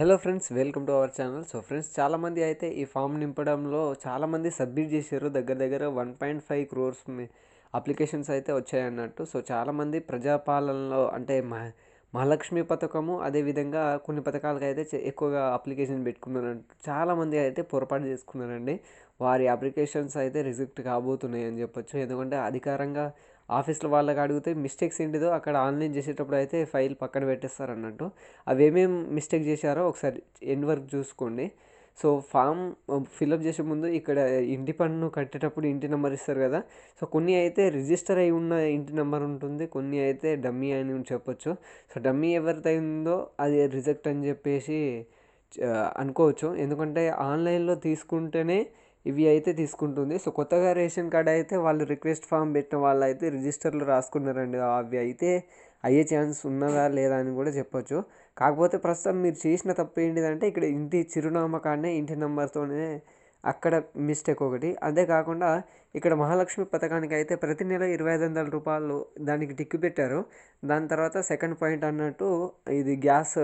Hello friends welcome to our channel so friends చాలామంది అయితే ఈ ఫామ్ నింపడంలో చాలామంది సబ్మిట్ చేశారు. దగ్గర దగ్గర one point five crores applications అయితే వచ్చాయన్నట్టు సో చాలామంది ప్రజాపాలనలో అంటే మ మహాలక్ష్మి పథకము అదేవిధంగా కొన్ని పథకాలకు అయితే ఎక్కువగా అప్లికేషన్ పెట్టుకున్నారంట. చాలామంది అయితే పొరపాటు చేసుకున్నారండి. వారి అప్లికేషన్స్ అయితే రిజెక్ట్ కాబోతున్నాయి అని చెప్పొచ్చు. ఎందుకంటే అధికారంగా ఆఫీస్లో వాళ్ళకి అడిగితే మిస్టేక్స్ ఏంటిదో అక్కడ ఆన్లైన్ చేసేటప్పుడు అయితే ఫైల్ పక్కన పెట్టేస్తారు అన్నట్టు అవి ఏమేమి మిస్టేక్ చేశారో ఒకసారి ఎండ్ వరకు చూసుకోండి. సో ఫామ్ ఫిల్అప్ చేసే ముందు ఇక్కడ ఇంటి పన్ను కట్టేటప్పుడు ఇంటి నెంబర్ ఇస్తారు కదా. సో కొన్ని అయితే రిజిస్టర్ అయి ఉన్న ఇంటి నెంబర్ ఉంటుంది కొన్ని అయితే డమ్మీ అని చెప్పొచ్చు. సో డమ్మీ ఎవరిదై ఉందో అది రిజెక్ట్ అని చెప్పేసి అనుకోవచ్చు. ఎందుకంటే ఆన్లైన్లో తీసుకుంటేనే ఇవి అయితే తీసుకుంటుంది. సో కొత్తగా రేషన్ కార్డ్ అయితే వాళ్ళు రిక్వెస్ట్ ఫామ్ పెట్టిన వాళ్ళు అయితే రిజిస్టర్లో రాసుకున్నారండి. అవి అయితే అయ్యే ఛాన్స్ ఉన్నదా లేదా అని కూడా చెప్పొచ్చు. కాకపోతే ప్రస్తుతం మీరు చేసిన తప్పు ఏంటిదంటే ఇక్కడ ఇంటి చిరునామా కాడనే ఇంటి నెంబర్తోనే అక్కడ మిస్టేక్ ఒకటి. అదే కాకుండా ఇక్కడ మహాలక్ష్మి పథకానికి అయితే ప్రతి నెల ఇరవై ఐదు వందల రూపాయలు దానికి టిక్కు పెట్టారు. దాని తర్వాత సెకండ్ పాయింట్ అన్నట్టు ఇది గ్యాస్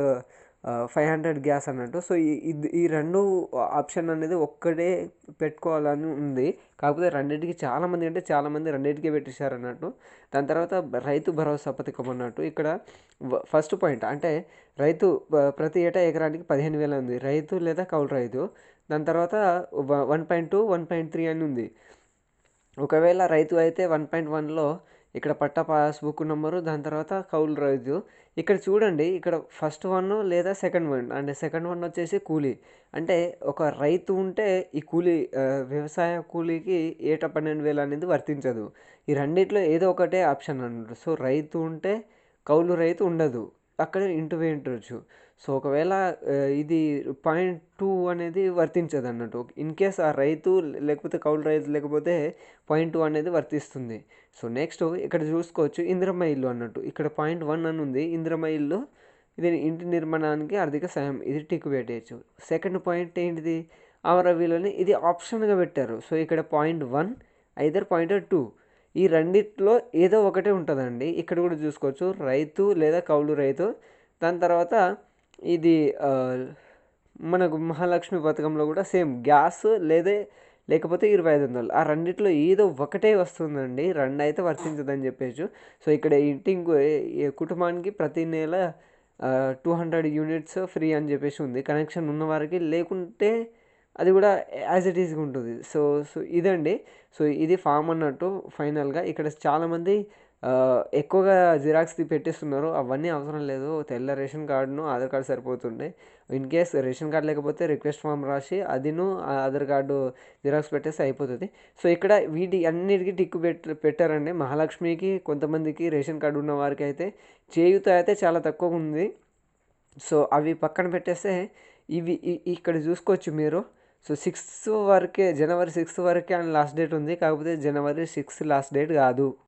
ఫైవ్ హండ్రెడ్ గ్యాస్ అన్నట్టు. సో ఈ ఇది- ఈ రెండు ఆప్షన్ అనేది ఒక్కడే పెట్టుకోవాలని ఉంది. కాకపోతే రెండింటికి చాలామంది అంటే చాలామంది రెండింటికే పెట్టేశారు అన్నట్టు. దాని తర్వాత రైతు భరోసా పథకం అన్నట్టు. ఇక్కడ ఫస్ట్ పాయింట్ అంటే రైతు ప్రతి ఏటా ఎకరానికి పదిహేను వేలు ఉంది. రైతు లేదా కౌలు రైతు. దాని తర్వాత one point two one point three అని ఉంది. ఒకవేళ రైతు అయితే వన్ పాయింట్ వన్లో ఇక్కడ పట్టా పాస్బుక్ నెంబరు దాని తర్వాత కౌలు రైతు ఇక్కడ చూడండి ఇక్కడ ఫస్ట్ వన్ లేదా సెకండ్ వన్. అంటే సెకండ్ వన్ వచ్చేసి కూలీ. అంటే ఒక రైతు ఉంటే ఈ కూలీ వ్యవసాయ కూలీకి ఏట పన్నెండు వేలు అనేది వర్తించదు. ఈ రెండిట్లో ఏదో ఒకటే ఆప్షన్ అన్నట్టు సో రైతు ఉంటే కౌలు రైతు ఉండదు. అక్కడ ఇంటి వేయించవచ్చు సో ఒకవేళ ఇది పాయింట్ టూ అనేది వర్తించదు అన్నట్టు ఇన్ కేస్ ఆ రైతు లేకపోతే కౌలు రైతు లేకపోతే పాయింట్ టూ అనేది వర్తిస్తుంది. సో నెక్స్ట్ ఇక్కడ చూసుకోవచ్చు ఇందిరమ్మ ఇల్లు అన్నట్టు. ఇక్కడ పాయింట్ వన్ అని ఉంది. ఇందిరమ్మ ఇల్లు ఇది ఇంటి నిర్మాణానికి ఆర్థిక సాయం ఇది టిక్ పెట్టేయచ్చు. సెకండ్ పాయింట్ ఏంటిది? అమరవీలని ఇది ఆప్షన్గా పెట్టారు. సో ఇక్కడ point one either point two. ఈ రెండిట్లో ఏదో ఒకటే ఉంటుందండి. ఇక్కడ కూడా చూసుకోవచ్చు రైతు లేదా కౌలు రైతు. దాని తర్వాత ఇది మనకు మహాలక్ష్మి పథకంలో కూడా సేమ్ గ్యాస్ లేదే లేకపోతే ఇరవై ఐదు వందలు. ఆ రెండిట్లో ఏదో ఒకటే వస్తుందండి. రెండు అయితే వర్తించదని చెప్పేసి సో ఇక్కడ ఇంటింగ్ కుటుంబానికి ప్రతి నెల టూ హండ్రెడ్ యూనిట్స్ ఫ్రీ అని చెప్పేసి ఉంది. కనెక్షన్ ఉన్నవారికి లేకుంటే అది కూడా యాజ్ ఇట్ ఈజ్గా ఉంటుంది. సో సో ఇదండి. సో ఇది ఫామ్ అన్నట్టు ఫైనల్గా ఇక్కడ చాలామంది ఎక్కువగా జిరాక్స్ పెట్టేస్తున్నారు. అవన్నీ అవసరం లేదు. తెల్ల రేషన్ కార్డును ఆధార్ కార్డు సరిపోతుండే. ఇన్ కేస్ రేషన్ కార్డు లేకపోతే రిక్వెస్ట్ ఫామ్ రాసి అదిను ఆ ఆధార్ కార్డు జిరాక్స్ పెట్టేస్తే అయిపోతుంది. సో ఇక్కడ వీటి అన్నిటికీ టిక్కు పెట్ పెట్టారండి. మహాలక్ష్మికి కొంతమందికి రేషన్ కార్డు ఉన్న వారికి అయితే చేయూత అయితే చాలా తక్కువ ఉంది. సో అవి పక్కన పెట్టేస్తే ఇవి ఇక్కడ చూసుకోవచ్చు మీరు. సో సిక్స్త్ వరకే జనవరి సిక్స్త్ వరకే అని లాస్ట్ డేట్ ఉంది. కాకపోతే జనవరి సిక్స్త్ లాస్ట్ డేట్ కాదు.